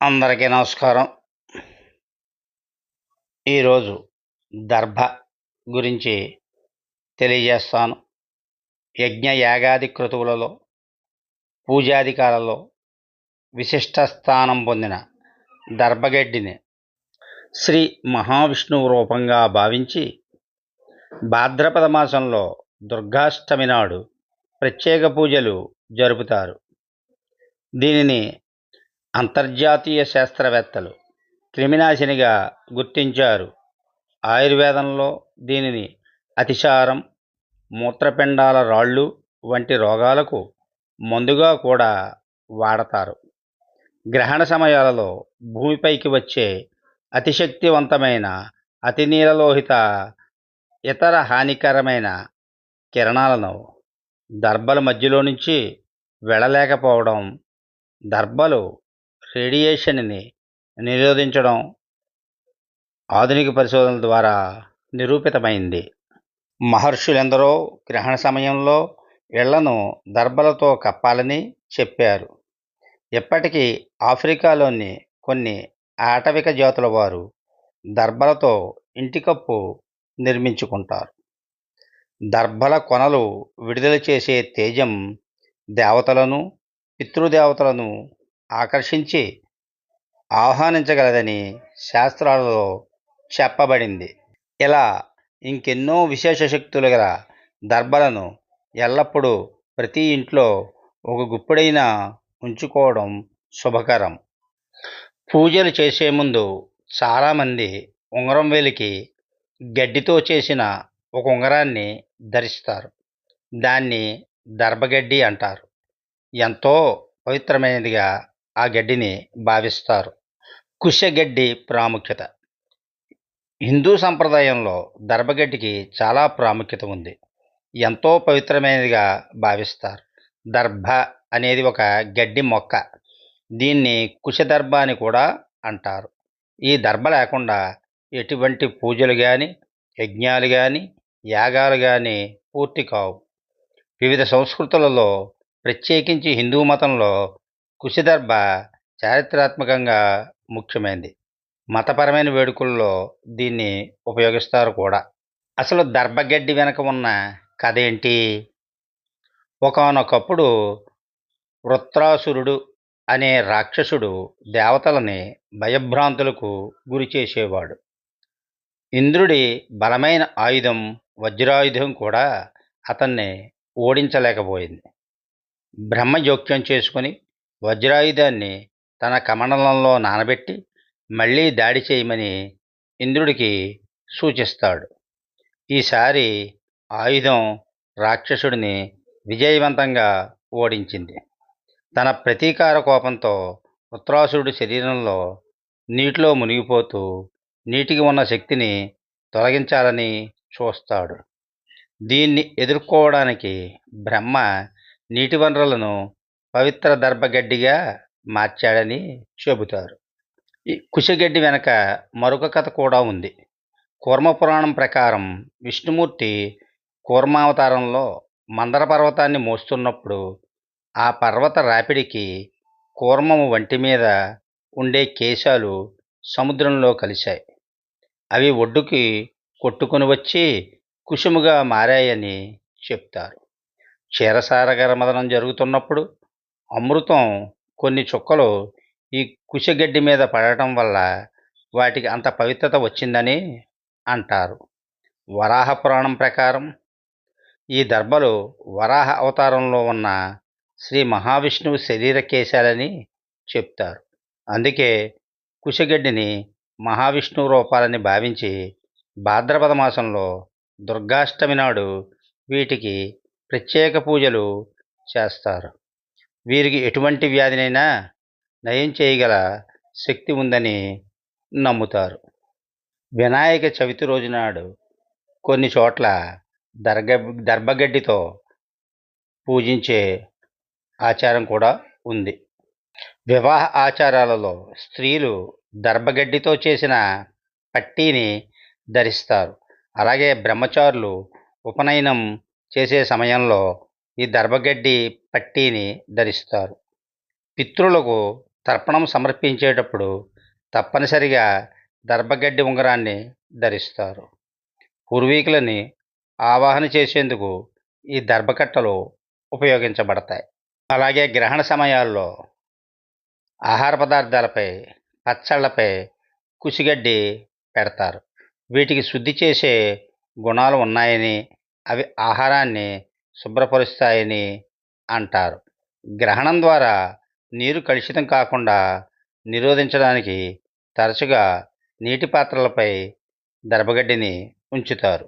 అందరికీ నమస్కారం. ఈరోజు దర్భ గురించి తెలియజేస్తాను. యజ్ఞ యాగాది క్రతువులలో పూజాధికాలలో విశిష్ట స్థానం పొందిన దర్భగడ్డిని శ్రీ మహావిష్ణువు రూపంగా భావించి భాద్రపద మాసంలో దుర్గాష్టమి నాడు ప్రత్యేక పూజలు జరుపుతారు. దీనిని అంతర్జాతీయ శాస్త్రవేత్తలు క్రిమినాశినిగా గుర్తించారు. ఆయుర్వేదంలో దీనిని అతిసారం మూత్రపిండాల రాళ్ళు వంటి రోగాలకు మందుగా కూడా వాడతారు. గ్రహణ సమయాలలో భూమిపైకి వచ్చే అతిశక్తివంతమైన అతి నీలలోహిత ఇతర హానికరమైన కిరణాలను దర్భల మధ్యలో నుంచి వెళ్ళలేకపోవడం దర్భలు రేడియేషన్ని నిరోధించడం ఆధునిక పరిశోధనల ద్వారా నిరూపితమైంది. మహర్షులెందరో గ్రహణ సమయంలో ఇళ్ళను దర్బలతో కప్పాలని చెప్పారు. ఇప్పటికీ ఆఫ్రికాలోని కొన్ని ఆటవిక జాతుల వారు దర్బలతో ఇంటికప్పు నిర్మించుకుంటారు. దర్భల కొనలు విడుదల చేసే తేజం దేవతలను పితృదేవతలను ఆకర్షించి ఆహ్వానించగలదని శాస్త్రాలలో చెప్పబడింది. ఇలా ఇంకెన్నో విశేష శక్తులు గల దర్భలను ఎల్లప్పుడూ ప్రతి ఇంట్లో ఒక గుప్పెడైనా ఉంచుకోవడం శుభకరం. పూజలు చేసే ముందు చాలామంది ఉంగరం వేలికి గడ్డితో చేసిన ఒక ఉంగరాన్ని ధరిస్తారు. దాన్ని దర్భగడ్డి అంటారు. ఎంతో పవిత్రమైనదిగా ఆ గడ్డిని భావిస్తారు. కుశగడ్డి ప్రాముఖ్యత. హిందూ సంప్రదాయంలో దర్భగడ్డికి చాలా ప్రాముఖ్యత ఉంది. ఎంతో పవిత్రమైనదిగా భావిస్తారు. దర్భ అనేది ఒక గడ్డి మొక్క. దీన్ని కుశదర్భ అని కూడా అంటారు. ఈ దర్భ లేకుండా ఎటువంటి పూజలు కానీ యజ్ఞాలు కానీ యాగాలు కానీ పూర్తి కావు. వివిధ సంస్కృతులలో ప్రత్యేకించి హిందూ మతంలో కుశదర్భ చారిత్రాత్మకంగా ముఖ్యమైనది మతపరమైన వేడుకల్లో దీన్ని ఉపయోగిస్తారు కూడా. అసలు దర్భగడ్డి వెనక ఉన్న కథ ఏంటి? ఒకనొకప్పుడు వృత్రాసురుడు అనే రాక్షసుడు దేవతలని భయభ్రాంతులకు గురి చేసేవాడు. ఇంద్రుడి బలమైన ఆయుధం వజ్రాయుధం కూడా అతన్ని ఓడించలేకపోయింది. బ్రహ్మ జోక్యం చేసుకుని వజ్రాయుధాన్ని తన కమండలంలో నానబెట్టి మళ్ళీ దాడి చేయమని ఇంద్రుడికి సూచిస్తాడు. ఈసారి ఆయుధం రాక్షసుడిని విజయవంతంగా ఓడించింది. తన ప్రతీకార కోపంతో ఉత్తరాసురుడి శరీరంలో నీటిలో మునిగిపోతూ నీటికి ఉన్న శక్తిని తొలగించాలని చూస్తాడు. దీన్ని ఎదుర్కోవడానికి బ్రహ్మ నీటి వనరులను పవిత్ర దర్భగడ్డిగా మార్చాడని చెబుతారు. ఈ కుశగడ్డి వెనక మరొక కథ కూడా ఉంది. కూర్మపురాణం ప్రకారం విష్ణుమూర్తి కూర్మావతారంలో మందర పర్వతాన్ని మోస్తున్నప్పుడు ఆ పర్వత రాపిడికి కూర్మము వంటి మీద ఉండే కేశాలు సముద్రంలో కలిశాయి. అవి ఒడ్డుకి కొట్టుకుని వచ్చి కుసుముగా మారాయని చెప్తారు. క్షీరసారగర మదనం జరుగుతున్నప్పుడు అమృతం కొన్ని చుక్కలు ఈ కుషగడ్డి మీద పడటం వల్ల వాటికి అంత పవిత్రత వచ్చిందని అంటారు. వరాహ పురాణం ప్రకారం ఈ దర్భలు వరాహ అవతారంలో ఉన్న శ్రీ మహావిష్ణువు శరీర కేశాలని చెప్తారు. అందుకే కుషగడ్డిని మహావిష్ణువు రూపాలని భావించి భాద్రపద మాసంలో దుర్గాష్టమి నాడు వీటికి ప్రత్యేక పూజలు చేస్తారు. వీరికి ఎటువంటి వ్యాధినైనా నయం చేయగల శక్తి ఉందని నమ్ముతారు. వినాయక చవితి రోజు నాడు కొన్ని చోట్ల దర్గ దర్భగడ్డితో పూజించే ఆచారం కూడా ఉంది. వివాహ ఆచారాలలో స్త్రీలు దర్భగడ్డితో చేసిన పట్టీని ధరిస్తారు. అలాగే బ్రహ్మచారులు ఉపనయనం చేసే సమయంలో ఈ దర్భగడ్డి పట్టీని ధరిస్తారు. పితృలకు తర్పణం సమర్పించేటప్పుడు తప్పనిసరిగా దర్భగడ్డి ఉంగరాన్ని ధరిస్తారు. పూర్వీకులని ఆవాహన చేసేందుకు ఈ దర్భకట్టలు ఉపయోగించబడతాయి. అలాగే గ్రహణ సమయాల్లో ఆహార పదార్థాలపై పచ్చళ్ళపై కుసిగడ్డి పెడతారు. వీటికి శుద్ధి చేసే గుణాలు ఉన్నాయని అవి ఆహారాన్ని శుభ్రపరుస్తాయని అంటారు. గ్రహణం ద్వారా నీరు కలుషితం కాకుండా నిరోధించడానికి తరచుగా నీటి పాత్రలపై దర్భగడ్డిని ఉంచుతారు.